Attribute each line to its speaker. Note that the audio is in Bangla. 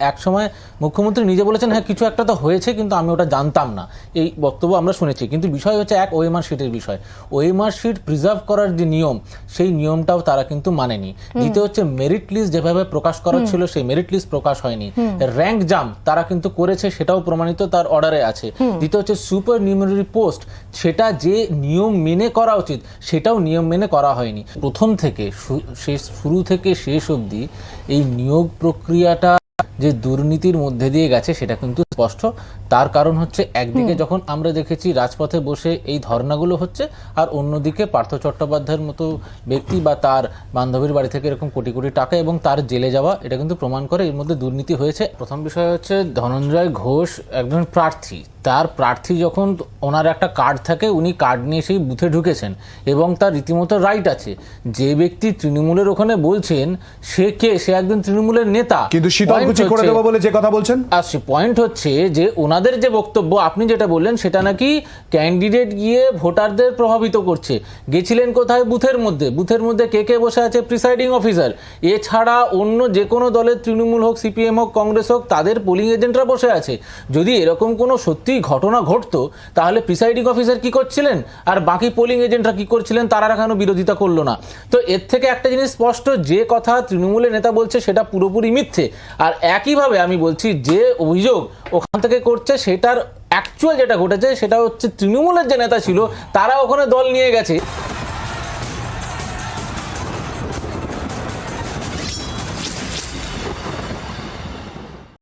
Speaker 1: এক সময় মুখ্যমন্ত্রী নিজে বলেছেন হ্যাঁ কিছু একটা তো হয়েছে কিন্তু আমি ওটা জানতাম না। এই বক্তব্য আমরা শুনেছি। কিন্তু বিষয় হচ্ছে এক ওএমআর শিটের বিষয়। ওএমআর শিট প্রিজার্ভ করার যে নিয়ম সেই নিয়মটাও তারা কিন্তু মানেনি। দ্বিতীয় হচ্ছে মেরিট লিস্ট যেভাবে প্রকাশ করার ছিল সেই মেরিট লিস্ট প্রকাশ হয়নি। র্যাঙ্ক জাম তারা কিন্তু করেছে সেটাও প্রমাণিত তার অর্ডারে আছে। দ্বিতীয় হচ্ছে সুপার নিউমারি পোস্ট সেটা যে নিয়ম মেনে করা উচিত সেটাও নিয়ম মেনে করা হয়নি। প্রথম থেকে শেষ শুরু থেকে শেষ অবধি এই নিয়োগ প্রক্রিয়াটা যে দুর্নীতির মধ্যে দিয়ে গেছে সেটা কিন্তু স্পষ্ট। তার কারণ হচ্ছে একদিকে যখন আমরা দেখেছি রাজপথে বসে এই ধর্নাগুলো হচ্ছে আর অন্যদিকে পার্থ চট্টোপাধ্যায়ের মতো ব্যক্তি বা তার বান্ধবীর বাড়ি থেকে এরকম কোটি কোটি টাকা এবং তার জেলে যাওয়া এটা কিন্তু প্রমাণ করে এর মধ্যে দুর্নীতি হয়েছে। প্রথম বিষয় হচ্ছে ধনঞ্জয় ঘোষ একজন প্রার্থী। তার প্রার্থী যখন ওনার একটা কার্ড থাকে উনি কার্ড নিয়ে সেই বুথে ঢুকেছেন এবং তার রীতিমতো রাইট আছে। যে ব্যক্তি তৃণমূলের ওখানে বলছেন সে কে? সে একজন তৃণমূলের নেতা।
Speaker 2: কিন্তু শীতলকুচি করে
Speaker 1: হচ্ছে-
Speaker 2: দেবো বলে যে কথা বলছেন?
Speaker 1: আসছে পয়েন্ট হচ্ছে যে ওনাদের যে বক্তব্য, আপনি যেটা বললেন সেটা নাকি ক্যান্ডিডেট গিয়ে ভোটারদের প্রভাবিত করছে। গেছিলেন কোথায়? বুথের মধ্যে। বুথের মধ্যে কে কে বসে আছে? প্রিসাইডিং অফিসার এছাড়া অন্য যে কোনো দলের তৃণমূল হোক সিপিএম হোক, কংগ্রেস হোক, তাদের পোলিং এজেন্টরা বসে আছে। যদি এরকম কোনো সত্যি ঘটনা ঘটতো, তাহলে প্রিসাইডিং অফিসার কি করছিলেন? আর বাকি পোলিং এজেন্টরা কি করছিলেন? তারা কেন বিরোধিতা করল না? তো এর থেকে একটা জিনিস স্পষ্ট, যে কথা তৃণমূলের নেতা বলছে সেটা পুরোপুরি মিথ্যে। আর একইভাবে আমি বলছি, যে অভিযোগ ওখান থেকে করছে, সেটার অ্যাকচুয়াল যেটা ঘটেছে, সেটা হচ্ছে তৃণমূলের যে নেতা ছিল, তারা ওখানে দল নিয়ে গেছে।